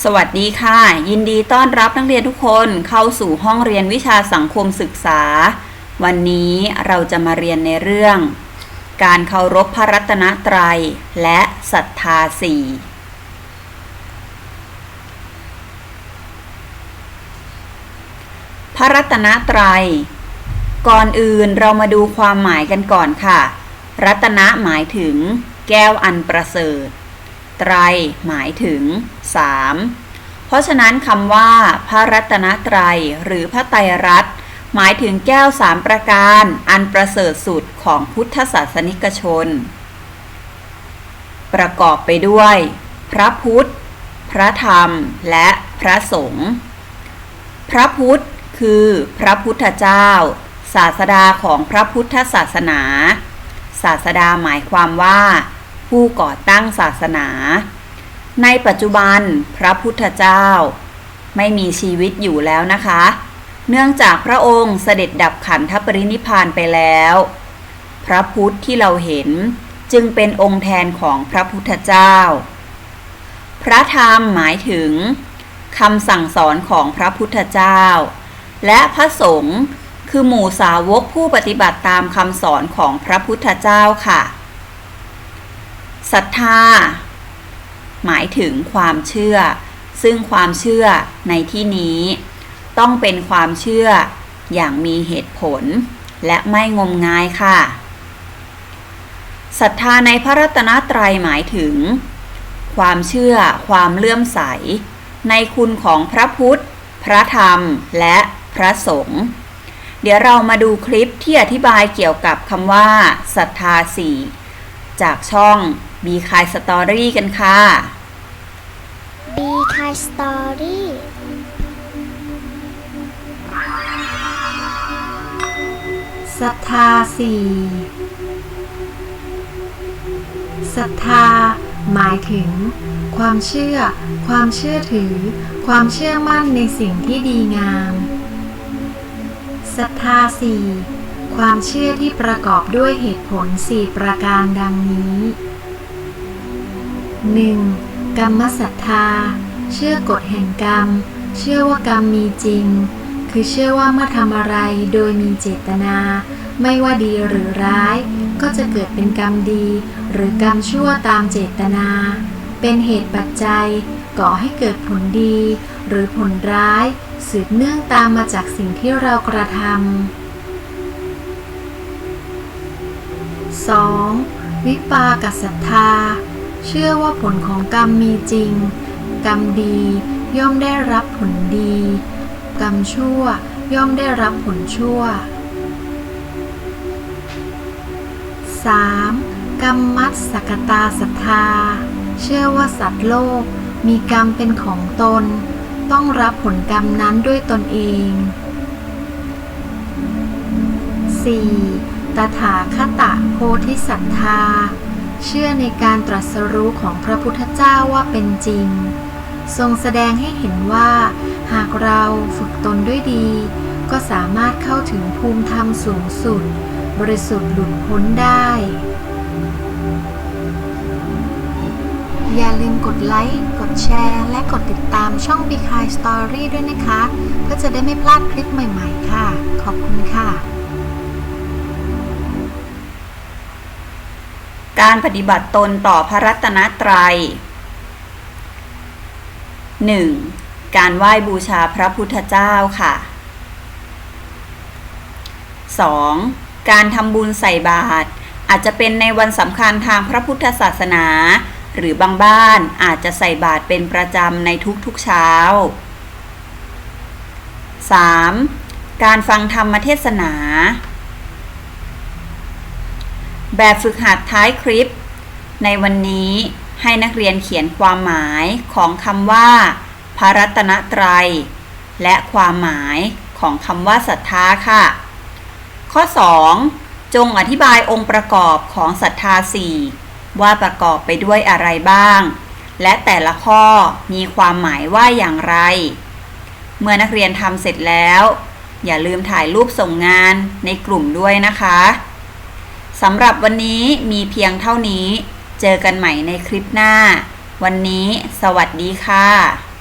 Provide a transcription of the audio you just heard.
สวัสดีค่ะ ยินดีต้อนรับนักเรียนทุกคนเข้าสู่ห้องเรียนวิชาสังคมศึกษา วันนี้เราจะมาเรียนในเรื่อง การเคารพพระรัตนตรัย และศรัทธาสี่พระรัตนตรัย ก่อนอื่นเรามาดูความหมายกันก่อนค่ะ รัตนะหมายถึง แก้วอันประเสริฐ ตรหมายถึง 3 เพราะฉะนั้นคำว่า พระรัตนตรัยหรือพระไตรรัตน์หมายถึงแก้วสามประการ อันประเสริฐสุดของพุทธศาสนิกชน ประกอบไปด้วย พระพุทธ พระธรรม และพระสงฆ์พระพุทธคือพระพุทธเจ้า ศาสดาของพระพุทธศาสนา ศาสดาหมายความว่า ผู้ก่อตั้งศาสนา ในปัจจุบันพระพุทธเจ้า ไม่มีชีวิตอยู่แล้วนะคะ เนื่องจากพระองค์เสด็จดับขันธปรินิพานไปแล้ว พระพุทธที่เราเห็นจึงเป็นองค์แทนของพระพุทธเจ้า พระธรรมหมายถึงคำสั่งสอนของพระพุทธเจ้า และพระสงฆ์คือหมู่สาวกผู้ปฏิบัติตามคำสอนของพระพุทธเจ้าค่ะ ศรัทธา หมายถึงความเชื่อ ซึ่งความเชื่อในที่นี้ ต้องเป็นความเชื่ออย่างมีเหตุผล และไม่งมงายค่ะศรัทธาในพระรัตนตรัยหมายถึง ความเชื่อความเลื่อมใส ในคุณของพระพุทธ พระธรรมและพระสงฆ์เดี๋ยวเรามาดูคลิปที่อธิบายเกี่ยวกับคำว่าศรัทธาสี่จากช่อง b ีคายสตอรี่กันค่ะ B Kai Story ศรัทธาสี่ศรัทธา หมายถึง ความเชื่อ ความเชื่อถือ ความเชื่อมั่นในสิ่งที่ดีงามศรัทธาสี่ความเชื่อที่ประกอบด้วยเหตุผลสี่ประการดังนี้ 1. กรรมศรัทธา เชื่อกฎแห่งกรรม เชื่อว่ากรรมมีจริง คือเชื่อว่าเมื่อทำอะไรโดยมีเจตนา ไม่ว่าดีหรือร้าย ก็จะเกิดเป็นกรรมดี หรือกรรมชั่วตามเจตนา เป็นเหตุปัจจัย ก่อให้เกิดผลดี หรือผลร้าย สืบเนื่องตามมาจากสิ่งที่เรากระทำ 2. วิปากศรัทธา เชื่อว่าผลของกรรมมีจริง กรรมดีย่อมได้รับผลดี กรรมชั่วย่อมได้รับผลชั่ว 3. กรรมมัตสกตาศรัทธา เชื่อว่าสัตว์โลกมีกรรมเป็นของตน ต้องรับผลกรรมนั้นด้วยตนเอง 4. ตถาคตะโพธิศรัทธา เชื่อในการตรัสรู้ของพระพุทธเจ้าว่าเป็นจริง ทรงแสดงให้เห็นว่า หากเราฝึกตนด้วยดี ก็สามารถเข้าถึงภูมิธรรมสูงสุด บริสุทธิ์หลุดพ้นได้ อย่าลืมกดไลค์ กดแชร์ และกดติดตามช่อง b ีคายสตอรี่ด้วยนะคะ เพื่อจะได้ไม่พลาดคลิปใหม่ ๆ การปฏิบัติตนต่อพระรัตนตรัย 1. การไหว้บูชาพระพุทธเจ้าค่ะ 2. การทำบุญใส่บาตรอาจจะเป็นในวันสำคัญทางพระพุทธศาสนา หรือบางบ้านอาจจะใส่บาตรเป็นประจำในทุกๆเช้า 3. การฟังธรรมเทศนา แบบฝึกหัดท้ายคลิป ในวันนี้ให้นักเรียนเขียนความหมายของคำว่า พระรัตนตรัย และความหมายของคำว่าศรัทธาค่ะ ข้อ 2. จงอธิบายองค์ประกอบของศรัทธาสี่ว่าประกอบไปด้วยอะไรบ้าง และแต่ละข้อมีความหมายว่าอย่างไร เมื่อนักเรียนทำเสร็จแล้ว อย่าลืมถ่ายรูปส่งงานในกลุ่มด้วยนะคะ สำหรับวันนี้มีเพียงเท่านี้ เจอกันใหม่ในคลิปหน้า วันนี้สวัสดีค่ะ